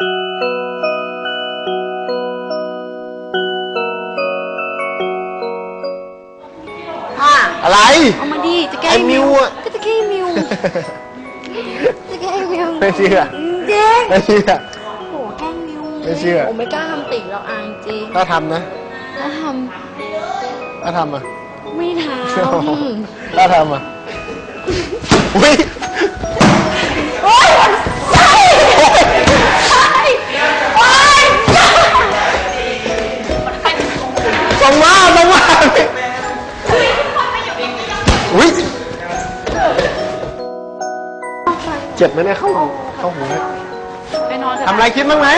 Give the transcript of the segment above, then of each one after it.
ค่ะ อะไร เอามาดิจะแกล้ไอ้งมิวอะ ก็จะแกล้งมิว จะแกล้งมิวไม่เชื่อจริงไม่เชื่อโหแกล้งมิวไม่เชื่อโไม่กล้าทำติ่งเราอายจริงถ้าทำนะ ถ้าทถ้าทำอะำไม่ทถ้าทำอะอุ้ย เข้าหูเข้าหูไหมไปนอนเถอะทำอะไรคิดบ้างไหม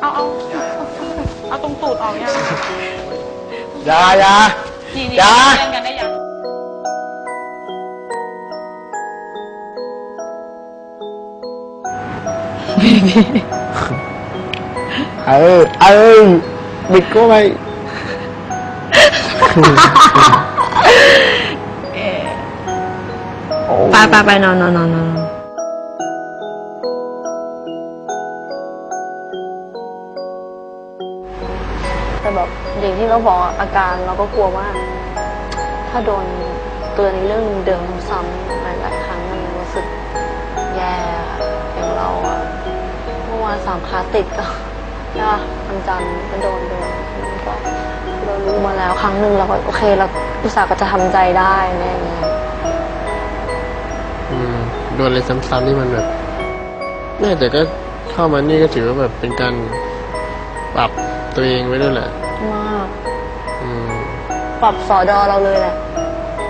เอาเอาเอาตรงตูดออกยังอย่าอย่า นี่นี่อย่า เล่นกันได้ยังเออ เออ บิดก็ไป ไปไปไปนอนนอนนอนนอน แต่แบบอย่างที่เราบอกอาการเราก็กลัวว่า ถ้าโดนเตือนในเรื่องเดิมซ้ำๆหลายๆครั้งมันรู้สึกแย่อย่างเราอะเมื่อวานสามคลาสติดก็ใช่ปะวันจันทร์ก็โดนโดนก็เรารู้มาแล้วครั้งหนึ่งเราก็โอเคเราอุตส่าห์ก็จะทำใจได้อะไรอย่างเงี้ยอืมโดนอะไรซ้ำๆนี่มันแบบแน่แต่ก็เข้ามานี่ก็ถือว่าแบบเป็นการปรับ ตัวเองไว้ด้วยแหละมากอืมปรับสอดอเราเลยแหละ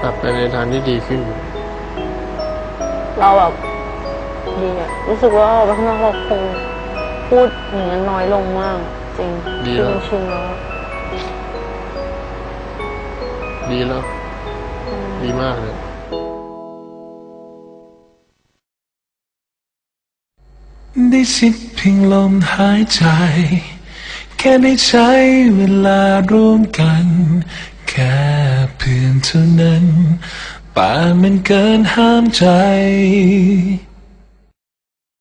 ปรับไปในทางที่ดีขึ้น เราแบบดีอะรู้สึกว่าเราไปข้างนอกเราคงพูดอย่างนั้นน้อยลงมาก จริงดีคือแล้วมันชินแล้วดีแล้วดีมากเลยได้สิทธิ์เพียงลมหายใจ แค่ได้ใช้เวลาร่วมกัน แค่เพื่อนเท่านั้นป่ามันเกินห้ามใจ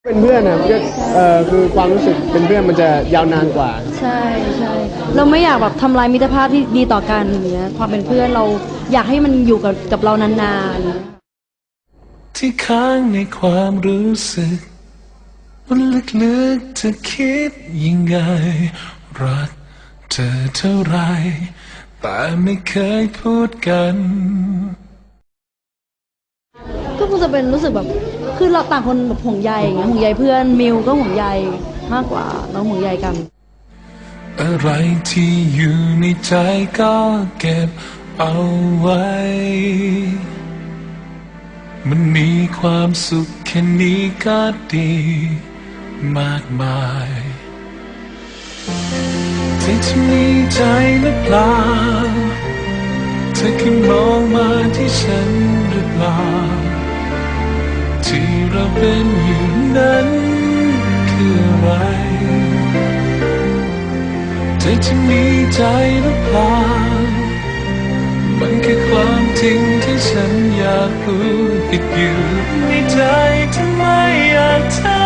เป็นเพื่อนอะมันก็เออคือความรู้สึกเป็นเพื่อนมันจะยาวนานกว่า ใช่ใช่เราไม่อยากแบบทำลายมิตรภาพที่ดีต่อกันอย่างเงี้ยความเป็นเพื่อนเราอยากให้มันอยู่กับกับเรานานๆ ที่ค้างในความรู้สึกว่าลึกๆเธอคิดยังไง รักเธอเท่าไร แต่ไม่เคยพูดกัน ก็คงจะเป็นรู้สึกแบบคือเราต่างคนแบบห่วงใยอย่างเงี้ยห่วงใยเพื่อนมิวก็ห่วงใยมากกว่าเราห่วงใยกัน อะไรที่อยู่ในใจก็เก็บเอาไว้ มันมีความสุขแค่นี้ก็ดี มากมาย เธอจะมีใจหรือเปล่าเธอเคยมองมาที่ฉันหรือเปล่า ที่เราเป็นอยู่นั้นคืออะไรเธอจะมีใจหรือเปล่า มันคือความจริงที่ฉันอยากพูดติดอยู่ในใจทำไมอยากถาม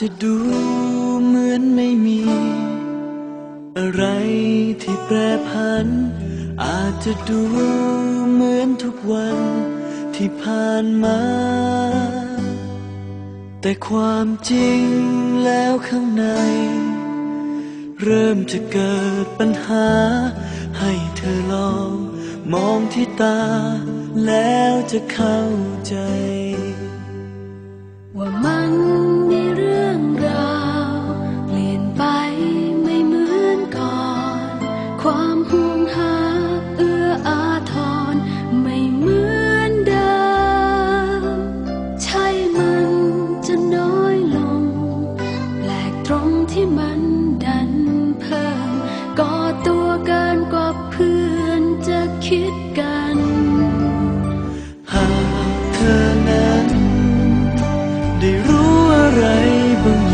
จจะดูเหมือนไม่มี อะไรที่แปรผัน อาจจะดูเหมือนทุกวันที่ผ่านมา แต่ความจริงแล้วข้างใน เริ่มจะเกิดปัญหา ให้เธอลองมองที่ตา แล้วจะเข้าใจ ว่ามัน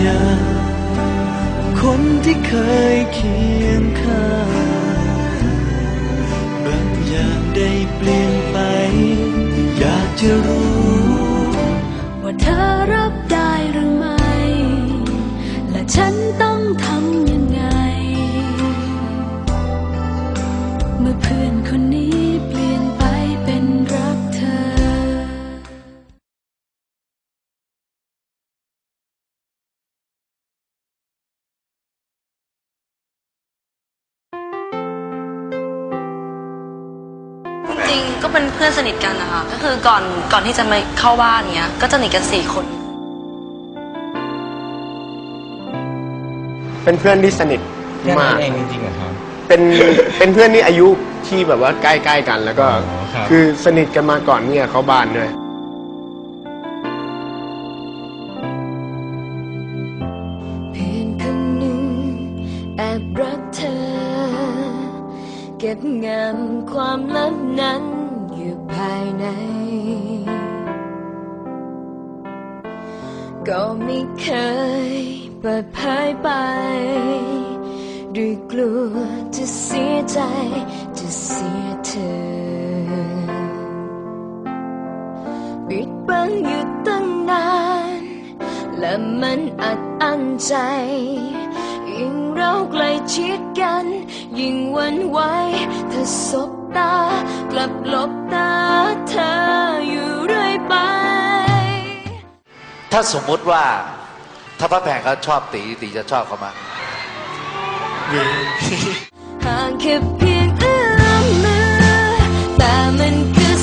ยา คนที่เคยเคียงข้าง ริงๆ ก็เป็นเพื่อนสนิทกันนะคะ ก็คือก่อนก่อนที่จะมาเข้าบ้านเนี้ย ก็จะสนิทกันสี่คน เป็นเพื่อนที่สนิทแค่มานั้ก นเองจริงๆเหรอครับ เป็นเป็นเพื่อนที่อายุที่แบบว่าใกล้ๆกัน แล้วก็อ๋อครับ คือสนิทกันมาก่อนเนี่ยเขาบ้านด้วย เก็บงำความลับนั้นอยู่ภายใน ก็ไม่เคยเปิดเผยไป ด้วยกลัวจะเสียใจจะเสียเธอปิดบังอยู่ตั้งนาน และมันอัดอั้นใจิ่งเราใกล้ชิดกัน ยิ่งวันไหวเธอสบตา กลับหลบตาเธออยู่เรื่อยไป ถ้าสมมุติว่า ถ้าพระแพงเขาชอบตีตีจะชอบเขามาห่างแค่เพียงเอื้อมมือแต่มันคือ